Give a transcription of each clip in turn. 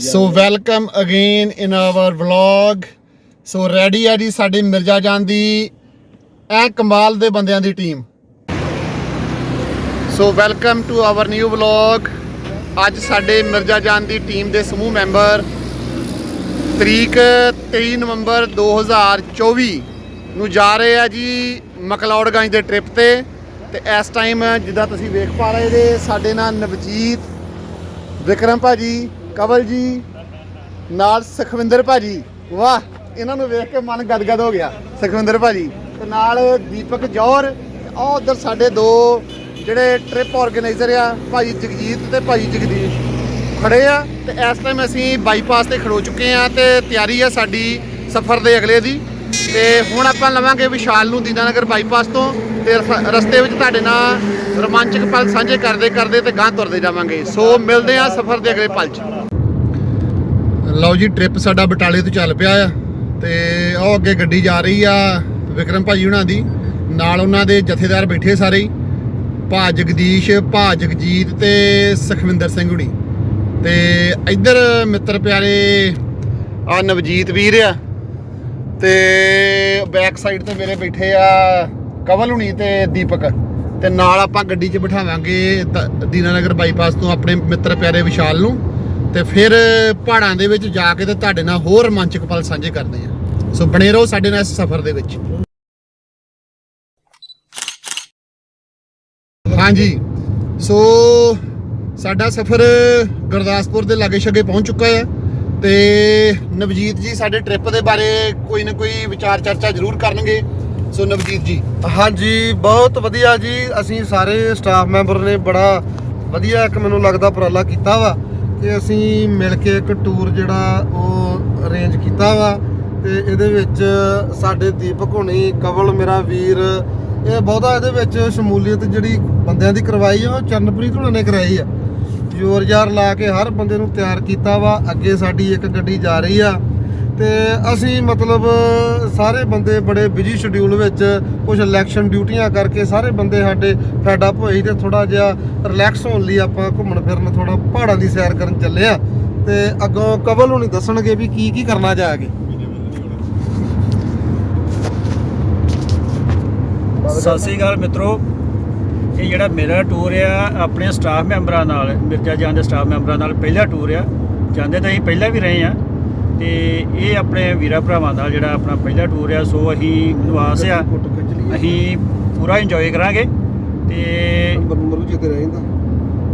So welcome again in our vlog so ready ਆ ਜੀ ਸਾਡੀ ਮਿਰਜ਼ਾ ਜਾਨ ਦੀ। ਐ ਕਮਾਲ ਦੇ ਬੰਦਿਆਂ ਦੀ team so welcome to our new vlog ਅੱਜ ਸਾਡੇ ਮਿਰਜ਼ਾ ਜਾਨ ਦੀ ਟੀਮ ਦੇ ਸਮੂਹ ਮੈਂਬਰ ਤਰੀਕ 23 ਨਵੰਬਰ 2024 ਨੂੰ ਜਾ ਰਹੇ ਆ ਜੀ ਮਕਲੌੜਗੰਜ ਦੇ ਟ੍ਰਿਪ ਤੇ। ਤੇ ਇਸ ਟਾਈਮ ਜਿੱਦਾਂ ਤੁਸੀਂ ਵੇਖ ਪਾ ਰਹੇ ਜੇ, ਸਾਡੇ ਨਾਲ ਨਵਜੀਤ ਵਿਕਰਮ ਭਾਜੀ ਕਵਲ ਜੀ, ਨਾਲ ਸੁਖਵਿੰਦਰ ਭਾਜੀ। ਵਾਹ, ਇਹਨਾਂ ਨੂੰ ਵੇਖ ਕੇ ਮਨ ਗਦਗਦ ਹੋ ਗਿਆ। ਸੁਖਵਿੰਦਰ ਭਾਜੀ ਤੇ ਨਾਲ ਦੀਪਕ ਜੌਹਰ। ਆ ਉਹ ਉਧਰ ਸਾਡੇ ਦੋ ਜਿਹੜੇ ਟ੍ਰਿਪ ਆਰਗੇਨਾਈਜ਼ਰ ਆ, ਭਾਜੀ ਜਗਜੀਤ ਤੇ ਭਾਜੀ ਜਗਦੀਸ਼, ਖੜੇ ਆ ਤੇ ਇਸ ਟਾਈਮ ਅਸੀਂ ਬਾਈਪਾਸ ਤੇ ਖੜੋ ਚੁੱਕੇ ਆ ਤੇ ਤਿਆਰੀ ਆ ਸਾਡੀ ਸਫ਼ਰ ਦੇ ਅਗਲੇ ਦੀ। ਤੇ ਹੁਣ ਆਪਾਂ ਲਵਾਂਗੇ ਵਿਸ਼ਾਲ ਨੂੰ ਦੀਨਾਨਗਰ ਬਾਈਪਾਸ ਤੋਂ ਤੇ ਰਸ- ਰਸਤੇ ਵਿੱਚ ਤੁਹਾਡੇ ਨਾਲ ਰੋਮਾਂਚਕ ਪਲ ਸਾਂਝੇ ਕਰਦੇ ਕਰਦੇ ਤੇ ਗਾਂ ਤੁਰਦੇ ਜਾਵਾਂਗੇ। ਸੋ ਮਿਲਦੇ ਆ ਸਫ਼ਰ ਦੇ ਅਗਲੇ ਪਲ 'ਚ। ਲਓ ਜੀ ਟ੍ਰਿਪ ਸਾਡਾ ਬਟਾਲੇ ਤੋਂ ਚੱਲ ਪਿਆ ਆ। ਤੇ ਉਹ ਅੱਗੇ ਗੱਡੀ ਜਾ ਰਹੀ ਆ ਵਿਕਰਮ ਭਾਜੀ ਹੁਣਾਂ ਦੀ। ਨਾਲ ਉਹਨਾਂ ਦੇ ਜਥੇਦਾਰ ਬੈਠੇ ਸਾਰੇ ਹੀ। ਭਾ ਜਗਦੀਸ਼, ਭਾ ਜਗਜੀਤ ਤੇ ਸੁਖਵਿੰਦਰ ਸਿੰਘ ਹੁਣੀ। ਤੇ ਇੱਧਰ ਮਿੱਤਰ ਪਿਆਰੇ, ਆ ਨਵਜੀਤ ਵੀਰ ਆ। ਤੇ ਬੈਕ ਸਾਈਡ ਤੇ ਮੇਰੇ ਬੈਠੇ ਆ ਕਵਲ ਹੁਣੀ ਤੇ ਦੀਪਕ। ਤੇ ਨਾਲ ਆਪਾਂ ਗੱਡੀ 'ਚ ਬਿਠਾਵਾਂਗੇ ਤ- ਦੀਨਾਨਗਰ ਬਾਈਪਾਸ ਤੋਂ ਆਪਣੇ ਮਿੱਤਰ ਪਿਆਰੇ ਵਿਸ਼ਾਲ ਨੂੰ। ਤੇ ਫਿਰ ਪਹਾੜਾਂ ਦੇ ਵਿੱਚ ਜਾ ਕੇ ਤੇ ਤੁਹਾਡੇ ਨਾਲ ਹੋਰ ਰੋਮਾਂਚਕ ਪਲ ਸਾਂਝੇ ਕਰਦੇ ਆ ਸੋ ਬਣੇ ਰਹੋ ਸਾਡੇ ਨਾਲ ਇਸ ਸਫ਼ਰ ਦੇ ਵਿੱਚ। ਹਾਂਜੀ, ਸੋ ਸਾਡਾ ਸਫ਼ਰ ਗੁਰਦਾਸਪੁਰ ਦੇ ਲਾਗੇ ਛੱਗੇ ਪਹੁੰਚ ਚੁੱਕਾ ਹੈ ਤੇ ਨਵਜੀਤ ਜੀ ਸਾਡੇ ਟ੍ਰਿਪ ਦੇ ਬਾਰੇ ਕੋਈ ਨਾ ਕੋਈ ਵਿਚਾਰ ਚਰਚਾ ਜ਼ਰੂਰ ਕਰਨਗੇ। ਸੋ ਨਵਜੀਤ ਜੀ। ਹਾਂਜੀ, ਬਹੁਤ ਵਧੀਆ ਜੀ। ਅਸੀਂ ਸਾਰੇ ਸਟਾਫ ਮੈਂਬਰ ਨੇ ਬੜਾ ਵਧੀਆ ਇੱਕ ਮੈਨੂੰ ਲੱਗਦਾ ਉਪਰਾਲਾ ਕੀਤਾ ਵਾ। ਕਿ ਅਸੀਂ ਮਿਲ ਕੇ ਇੱਕ ਟੂਰ ਜਿਹੜਾ ਉਹ ਅਰੇਂਜ ਕੀਤਾ ਵਾ ਤੇ ਇਹਦੇ ਵਿੱਚ ਸਾਡੇ ਦੀਪਕ ਹੋਣੀ, ਕਵਲ, ਮੇਰਾ ਵੀਰ, ਇਹ ਬਹੁਤਾ ਇਹਦੇ ਵਿੱਚ ਸ਼ਮੂਲੀਅਤ ਜਿਹੜੀ ਬੰਦਿਆਂ ਦੀ ਕਰਵਾਈ ਆ, ਉਹ ਚਰਨਪ੍ਰੀਤ ਹੁਣਾਂ ਨੇ ਕਰਾਈ ਆ। ਜ਼ੋਰ ਜ਼ਾਰ ਲਾ ਕੇ ਹਰ ਬੰਦੇ ਨੂੰ ਤਿਆਰ ਕੀਤਾ ਵਾ, ਅੱਗੇ ਸਾਡੀ ਇੱਕ ਗੱਡੀ ਜਾ ਰਹੀ ਆ। ਤੇ ਅਸੀਂ ਮਤਲਬ ਸਾਰੇ ਬੰਦੇ ਬੜੇ ਬਿਜ਼ੀ ਸ਼ਡਿਊਲ ਵਿੱਚ ਕੁਝ ਇਲੈਕਸ਼ਨ ਡਿਊਟੀਆਂ ਕਰਕੇ ਸਾਰੇ ਬੰਦੇ ਸਾਡੇ ਫੈਡ ਅਪ ਹੋਈ ਤੇ ਥੋੜਾ ਜਿਹਾ ਰਿਲੈਕਸ ਹੋਣ ਲਈ ਆਪਾਂ ਘੁੰਮਣ ਫਿਰਨ ਥੋੜਾ ਪਹਾੜਾਂ ਦੀ ਸੈਰ ਕਰਨ ਚੱਲੇ ਆ ਤੇ ਅੱਗੋਂ ਕਵਲ ਹੁਣੀ ਦੱਸਣਗੇ ਵੀ ਕੀ ਕੀ ਕਰਨਾ ਜਾ ਕੇ। ਸਤਿ ਸ੍ਰੀ ਅਕਾਲ ਮਿੱਤਰੋ। ਇਹ ਜਿਹੜਾ ਮੇਰਾ ਟੂਰ ਆ, ਆਪਣੇ ਸਟਾਫ ਮੈਂਬਰਾਂ ਨਾਲ, ਮਿਰਜ਼ਾ ਜਾਨ ਦੇ ਸਟਾਫ ਮੈਂਬਰਾਂ ਨਾਲ ਪਹਿਲਾ ਟੂਰ ਆ। ਜਾਂਦੇ ਤਾਂ ਅਸੀਂ ਪਹਿਲਾਂ ਵੀ ਰਹੇ ਆ ਤੇ ਇਹ ਆਪਣੇ ਵੀਰਾ ਭਰਾਵਾਂ ਦਾ ਜਿਹੜਾ ਆਪਣਾ ਪਹਿਲਾ ਟੂਰ ਆ ਸੋ ਅਸੀਂ ਨਿਵਾਸ ਆ। ਅਸੀਂ ਪੂਰਾ ਇੰਜੋਏ ਕਰਾਂਗੇ ਤੇ ਵੀ ਜਿੱਤੇ ਰਹਿੰਦਾ।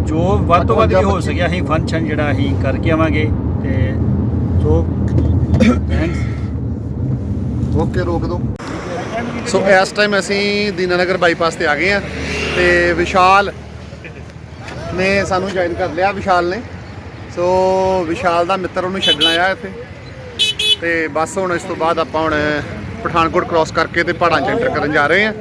ਜੋ ਵੱਧ ਤੋਂ ਵੱਧ ਵੀ ਹੋ ਸਕਿਆ ਅਸੀਂ ਫੰਕਸ਼ਨ ਜਿਹੜਾ ਅਸੀਂ ਕਰਕੇ ਆਵਾਂਗੇ ਤੇ ਸੋ ਥੈਂਕਸ ਓਕੇ ਰੋਕ ਦਿਓ ਸੋ ਇਸ ਟਾਈਮ ਅਸੀਂ ਦੀਨਾਨਗਰ ਬਾਈਪਾਸ ਤੇ ਆ ਗਏ ਆ ਤੇ ਵਿਸ਼ਾਲ ਨੇ ਸਾਨੂੰ ਜੁਆਇਨ ਕਰ ਲਿਆ ਵਿਸ਼ਾਲ ਨੇ। ਸੋ ਵਿਸ਼ਾਲ ਦਾ ਮਿੱਤਰ ਉਹਨੂੰ ਛੱਡਣ ਆਇਆ ਇੱਥੇ। ਤੇ ਬਸ ਹੁਣ ਇਸ ਤੋਂ ਬਾਅਦ ਆਪਾਂ ਹੁਣ ਪਠਾਨਕੋਟ ਕ੍ਰਾਸ ਕਰਕੇ ਤੇ ਪਹਾੜਾਂ 'ਚ ਐਂਟਰ ਕਰਨ ਜਾ ਰਹੇ ਹਾਂ।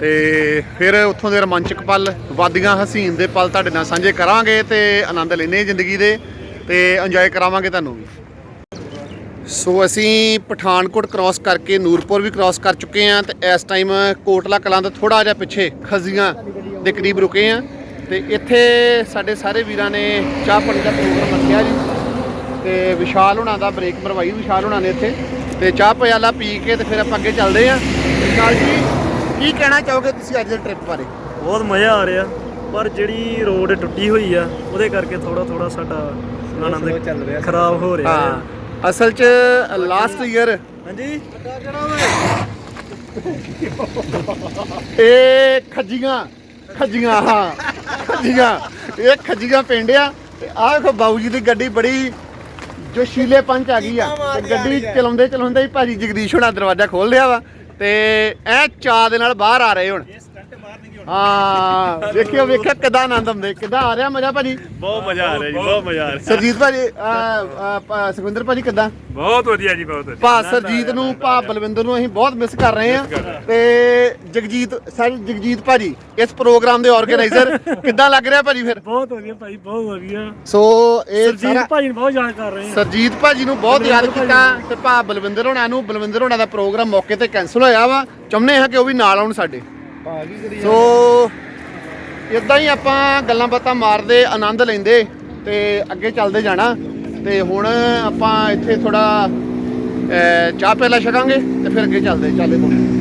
ਤੇ ਫਿਰ ਉੱਥੋਂ ਦੇ ਰੋਮਾਂਚਕ ਪਲ, ਵਾਦੀਆਂ, ਹਸੀਨ ਦੇ ਪਲ ਤੁਹਾਡੇ ਨਾਲ ਸਾਂਝੇ ਕਰਾਂਗੇ ਤੇ ਆਨੰਦ ਲੈਣੇ ਜ਼ਿੰਦਗੀ ਦੇ ਤੇ ਇੰਜੋਏ ਕਰਾਵਾਂਗੇ ਤੁਹਾਨੂੰ ਵੀ। ਸੋ ਅਸੀਂ ਪਠਾਨਕੋਟ ਕ੍ਰਾਸ ਕਰਕੇ ਨੂਰਪੁਰ ਵੀ ਕ੍ਰਾਸ ਕਰ ਚੁੱਕੇ ਹਾਂ ਤੇ ਇਸ ਟਾਈਮ ਕੋਟਲਾ ਕਲਾਂ ਤੋਂ ਥੋੜਾ ਜਿਹਾ ਪਿੱਛੇ ਖਜ਼ੀਆਂ ਦੇ ਕਰੀਬ ਰੁਕੇ ਹਾਂ। ਤੇ ਇੱਥੇ ਸਾਡੇ ਸਾਰੇ ਵੀਰਾਂ ਨੇ ਚਾਹ ਪਾਣੀ ਦਾ ਪ੍ਰੋਗਰਾਮ ਰੱਖਿਆ ਜੀ। ਤੇ ਵਿਸ਼ਾਲ ਹੁਣਾਂ ਦਾ ਬ੍ਰੇਕ ਮਰਵਾਈ ਵਿਸ਼ਾਲ ਹੁਣਾਂ ਨੇ ਇੱਥੇ। ਤੇ ਚਾਹ ਪਿਆਲਾ ਪੀ ਕੇ ਤੇ ਫਿਰ ਆਪਾਂ ਅੱਗੇ ਚੱਲਦੇ ਹਾਂ। ਵਿਸ਼ਾਲ ਜੀ ਕੀ ਕਹਿਣਾ ਚਾਹੋਗੇ ਤੁਸੀਂ ਅੱਜ ਦੇ ਟ੍ਰਿਪ ਬਾਰੇ? ਬਹੁਤ ਮਜ਼ਾ ਆ ਰਿਹਾ ਪਰ ਜਿਹੜੀ ਰੋਡ ਟੁੱਟੀ ਹੋਈ ਆ ਉਹਦੇ ਕਰਕੇ ਥੋੜਾ ਥੋੜਾ ਸਾਡਾ ਆਨੰਦ ਖਰਾਬ ਹੋ ਰਿਹਾ ਹੈ। ਹਾਂ ਅਸਲ 'ਚ ਲਾਸਟ ਈਅਰ ਹਾਂਜੀ? ਇਹ ਖੱਜੀਆਂ ਖੱਜੀਆਂ ਹਾਂ। ਖੱਜੀਆਂ ਇਹ ਖੱਜੀਆਂ ਪਿੰਡ ਆ ਤੇ ਆਹ ਵੇਖੋ ਬਾਊ ਜੀ ਦੀ ਗੱਡੀ ਬੜੀ ਜੋਸ਼ੀਲੇ ਪੰਚ ਆ ਗਈ ਆ। ਤੇ ਗੱਡੀ ਚਲਾਉਂਦੇ ਚਲਾਉਂਦੇ ਹੀ ਭਾਜੀ ਜਗਦੀਸ਼ ਹੋਣਾ ਦਰਵਾਜ਼ਾ ਖੋਲ ਲਿਆ ਵਾ ਤੇ ਐ ਚਾਹ ਦੇ ਨਾਲ ਬਾਹਰ ਆ ਰਹੇ ਹੁਣ। ਹਾਂ ਵੇਖਿਓ ਵੇਖਿਓ ਕਿਦਾਂ ਆਨੰਦ ਆਉਂਦੇ ਕਿਦਾਂ ਆ ਰਿਹਾ ਮਜ਼ਾ ਭਾਜੀ? ਬਹੁਤ ਮਜ਼ਾ ਆ ਰਿਹਾ ਜੀ ਬਹੁਤ ਮਜ਼ਾ ਆ ਰਿਹਾ। ਸਰਜੀਤ ਭਾਜੀ ਸੁਖਵਿੰਦਰ ਭਾਜੀ ਕਿਦਾਂ? ਬਹੁਤ ਵਧੀਆ ਜੀ ਬਹੁਤ ਵਧੀਆ। ਭਾ ਸਰਜੀਤ ਨੂੰ ਭਾ ਬਲਵਿੰਦਰ ਨੂੰ ਅਸੀਂ ਬਹੁਤ ਮਿਸ ਕਰ ਰਹੇ ਹਾਂ। ਤੇ ਜਗਜੀਤ ਸਰ ਜਗਜੀਤ ਭਾਜੀ ਇਸ ਪ੍ਰੋਗਰਾਮ ਦੇ ਆਰਗੇਨਾਈਜ਼ਰ ਕਿੱਦਾਂ ਲੱਗ ਰਿਹਾ ਭਾਜੀ ਫਿਰ? ਬਹੁਤ ਵਧੀਆ ਭਾਈ ਬਹੁਤ ਵਧੀਆ। ਸੋ ਇਹ ਸਰਜੀਤ ਸਾਰਾ ਭਾਈ ਨੂੰ ਬਹੁਤ ਯਾਦ ਕਰ ਰਹੇ ਆ ਸਰਜੀਤ ਭਾਜੀ ਨੂੰ ਬਹੁਤ ਯਾਦ ਕੀਤਾ ਤੇ ਭਾ ਬਲਵਿੰਦਰ ਹੋਣਾ ਨੂੰ ਬਲਵਿੰਦਰ ਹੋਣਾ ਦਾ ਪ੍ਰੋਗਰਾਮ ਮੌਕੇ ਤੇ ਕੈਨਸਲ ਹੋਇਆ ਵਾ। ਚਾਹੁੰਦੇ ਹਾਂ ਕਿ ਉਹ ਵੀ ਨਾਲ ਆਉਣ ਸਾਡੇ। ਸੋ ਇਦਾਂ ਹੀ ਆਪਾਂ ਗੱਲਾਂ ਬਾਤਾਂ ਮਾਰਦੇ, ਆਨੰਦ ਲੈਂਦੇ ਤੇ ਅੱਗੇ ਚੱਲਦੇ ਜਾਣਾ। ਤੇ ਹੁਣ ਆਪਾਂ ਇੱਥੇ ਥੋੜਾ ਚਾਹ ਪਹਿਲਾਂ ਛਕਾਂਗੇ ਤੇ ਫਿਰ ਅੱਗੇ ਚੱਲਦੇ ਚੱਲਦੇ ਹੁਣ।